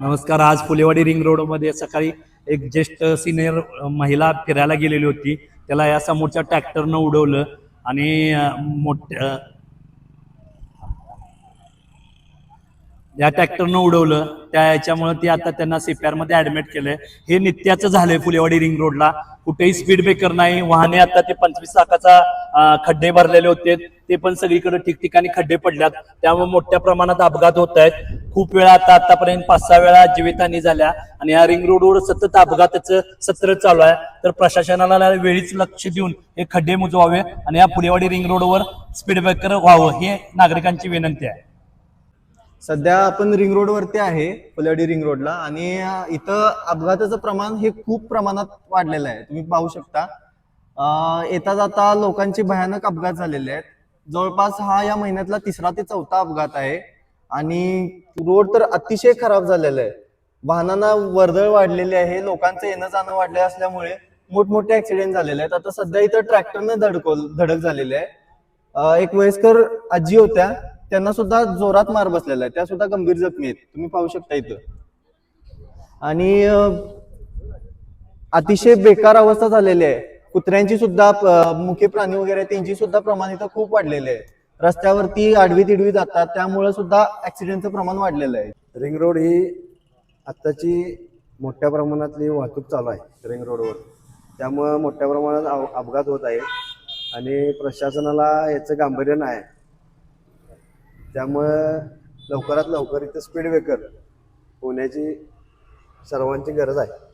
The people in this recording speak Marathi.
नमस्कार आज फुलेवाडी रिंग रोडमध्ये सकाळी एक ज्येष्ठ सिनियर महिला फिरायला गेलेली होती. त्याला या समोरच्या ट्रॅक्टरनं उडवलं आणि मोठ्या या ट्रॅक्टरनं उडवलं. त्या याच्यामुळे ते आता त्यांना सीपीआरमध्ये मध्ये ऍडमिट केलंय. हे नित्याचं झालंय फुलेवाडी रिंग रोडला कुठेही स्पीड ब्रेकर नाही. वाहने आता ते पंचवीस लाखाचा खड्डे भरलेले होते. ते पण सगळीकडे ठिकठिकाणी खड्डे पडल्यात. त्यामुळे मोठ्या प्रमाणात अपघात होत आहेत. खूप वेळा आता आतापर्यंत पाच सहा वेळा जीवितहानी झाल्या. आणि या रिंग रोडवर सतत अपघाताचं सत्र चालू आहे. तर प्रशासनाला वेळीच लक्ष देऊन हे खड्डे मुजवावे. आणि या फुलेवाडी रिंग रोडवर स्पीड ब्रेकर व्हावं हे नागरिकांची विनंती आहे. सध्या आपण रिंग रोडवरती आहे फुलेवाडी रिंग रोडला आणि इथं अपघाताचं प्रमाण हे खूप प्रमाणात वाढलेलं आहे. तुम्ही पाहू शकता. येता जाता लोकांचे भयानक अपघात झालेले आहेत. जवळपास हा या महिन्यातला तिसरा ते चौथा अपघात आहे. आणि रोड तर अतिशय खराब झालेला आहे. वाहनांना वर्दळ वाढलेली आहे. लोकांचं येणं जाणं वाढले असल्यामुळे मोठमोठे ऍक्सिडेंट झालेले आहेत. आता सध्या इथं ट्रॅक्टरनं धडकोल धडक झालेली आहे. एक वयस्कर आजी होत्या. त्यांना सुद्धा जोरात मार बसलेला आहे. त्या सुद्धा गंभीर जखमी आहेत. तुम्ही पाहू शकता इथं. आणि अतिशय बेकार अवस्था झालेली आहे. कुत्र्यांची सुद्धा मुख्य प्राणी वगैरे त्यांची सुद्धा प्रमाण इथं खूप वाढलेले आहे. रस्त्यावरती आडवी तिडवी जातात. त्यामुळे सुद्धा ऍक्सिडेंटचं प्रमाण वाढलेलं आहे. रिंग रोड ही आत्ताची मोठ्या प्रमाणातली वाहतूक चालू आहे रिंग रोडवर त्यामुळं मोठ्या प्रमाणात अपघात होत आहे. आणि प्रशासनाला याचं गांभीर्य नाही. त्यामुळं लवकरात लवकर इथं स्पीड ब्रेकर होण्याची सर्वांची गरज आहे.